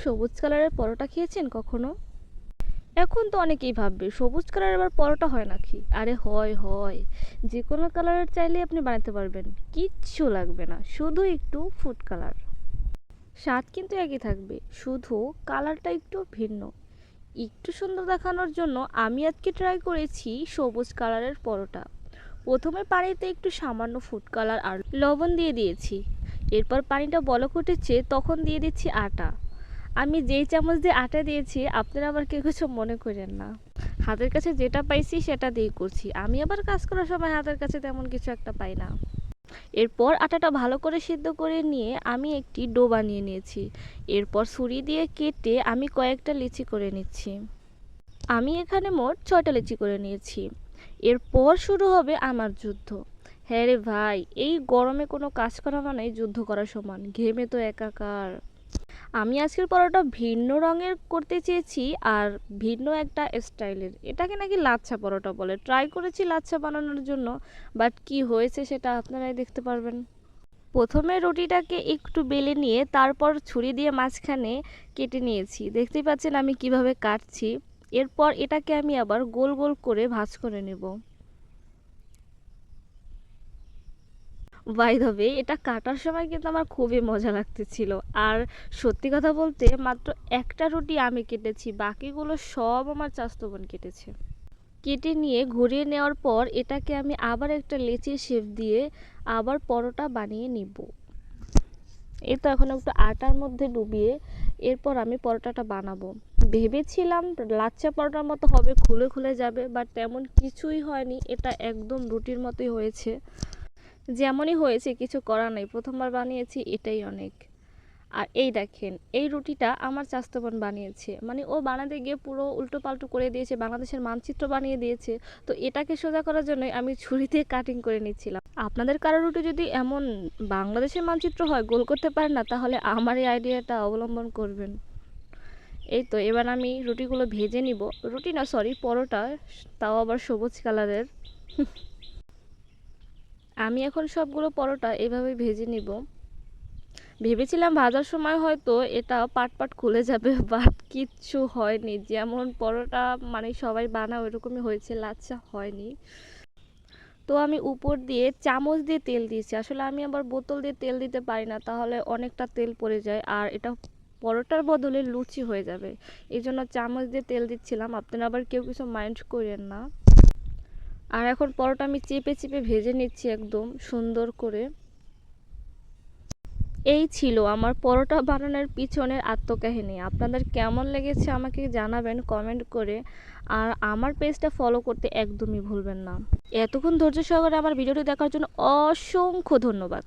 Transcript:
সবুজ কালারের পরোটা খেয়েছেন কখনো? এখন তো অনেকেই ভাববে, সবুজ কালারের আবার পরোটা হয় নাকি? আরে হয় হয়। যে কোনো কালারের চাইলে আপনি বানাতে পারবেন। কিচ্ছু লাগবে না, শুধু একটু ফুড কালার স্বাদ কিন্তু একই থাকবে, শুধু কালারটা একটু ভিন্ন। একটু সুন্দর দেখানোর জন্য আমি আজকে ট্রাই করেছি সবুজ কালারের পরোটা। প্রথমে পানিতে একটু সামান্য ফুড কালার আর লবণ দিয়ে দিয়েছি। এরপর পানিটা বলক উঠেছে, তখন দিয়ে দিচ্ছি আটা। আমি যেই চামচ দিয়ে আটা দিয়েছি, আপনারা আবার কেউ কিছু মনে করেন না। হাতের কাছে যেটা পাইছি সেটা দিয়ে করছি। আমি আবার কাজ করার সময় হাতের কাছে তেমন কিছু একটা পাই না। এরপর আটাটা ভালো করে সিদ্ধ করে নিয়ে আমি একটি ডো বানিয়ে নিয়েছি। এরপর ছুরি দিয়ে কেটে আমি কয়েকটা লিচি করে নিচ্ছি। আমি এখানে মোট ছয়টা লিচি করে নিয়েছি। এরপর শুরু হবে আমার যুদ্ধ। হ্যাঁ রে ভাই, এই গরমে কোনো কাজ করা মানে যুদ্ধ করার সমান। ঘেমে তো একাকার। আমি আজকের পরোটা ভিন্ন রঙের করতে চেয়েছি আর ভিন্ন একটা স্টাইলের। এটাকে নাকি লাচ্ছা পরোটা বলে। ট্রাই করেছি লাচ্ছা বানানোর জন্য বাট কি হয়েছে সেটা আপনারাই দেখতে পারবেন। প্রথমে রুটিটাকে একটু বেলে নিয়ে তারপর ছুরি দিয়ে মাঝখানে কেটে নিয়েছি। দেখতেই পাচ্ছেন আমি কীভাবে কাটছি। এরপর এটাকে আমি আবার গোল গোল করে ভাঁজ করে নেব। বাই দ্য এটা কাটার সময় কিন্তু আমার খুবই মজা লাগতেছিল। আর সত্যি কথা বলতে, মাত্র একটা রুটি আমি কেটেছি, বাকিগুলো সব আমার চাস্তো বোন কেটেছে। কেটে নিয়ে ঘুরিয়ে নেওয়ার পর এটাকে আমি আবার একটা লেচির শেপ দিয়ে আবার পরোটা বানিয়ে নিব। এই তো এখন একটু আটার মধ্যে ডুবিয়ে এরপর আমি পরোটাটা বানাবো। ভেবেছিলাম লাচ্চা পরোটার মতো হবে, খুলে খুলে যাবে বাট তেমন কিছুই হয়নি। এটা একদম রুটির মতোই হয়েছে। যেমনই হয়েছে, কিছু করার নেই। প্রথমবার বানিয়েছি, এটাই অনেক। আর এই দেখেন, এই রুটিটা আমার চাস্তো বোন বানিয়েছে। মানে ও বানাতে গিয়ে পুরো উল্টো পাল্টো করে দিয়েছে, বাংলাদেশের মানচিত্র বানিয়ে দিয়েছে। তো এটাকে সোজা করার জন্যই আমি ছুরি দিয়ে কাটিং করে নিচ্ছিলাম। আপনাদের কারও রুটি যদি এমন বাংলাদেশের মানচিত্র হয়, গোল করতে পারেন না, তাহলে আমার এই আইডিয়াটা অবলম্বন করবেন। এই তো, এবার আমি রুটিগুলো ভেজে নিব। রুটি না সরি পরোটা, তাও আবার সবুজ কালারের আমি এখন সবগুলো পরোটা এভাবে ভেজে নিব। ভেবেছিলাম ভাজার সময় হয়তো এটা পাট পাট খুলে যাবে, বাট কিচ্ছু হয়নি। যেমন পরোটা মানে সবাই বানা ওইরকমই হয়েছে, লাচ্ছা হয়নি। তো আমি উপর দিয়ে চামচ দিয়ে তেল দিয়েছি। আসলে আমি আবার বোতল দিয়ে তেল দিতে পারি না, তাহলে অনেকটা তেল পড়ে যায় আর এটা পরোটার বদলে লুচি হয়ে যাবে। এই জন্য চামচ দিয়ে তেল দিচ্ছিলাম। আপনারা আবার কেউ কিছু মাইন্ড করেন না। আর এখন পরোটা আমি চেপে চেপে ভেজে নিচ্ছি একদম সুন্দর করে। এই ছিল আমার পরোটা বানানোর পিছনের আত্মকাহিনী। আপনাদের কেমন লেগেছে আমাকে জানাবেন কমেন্ট করে। আর আমার পেজটা ফলো করতে একদমই ভুলবেন না। এতক্ষণ ধৈর্য সহকারে আমার ভিডিওটি দেখার জন্য অসংখ্য ধন্যবাদ।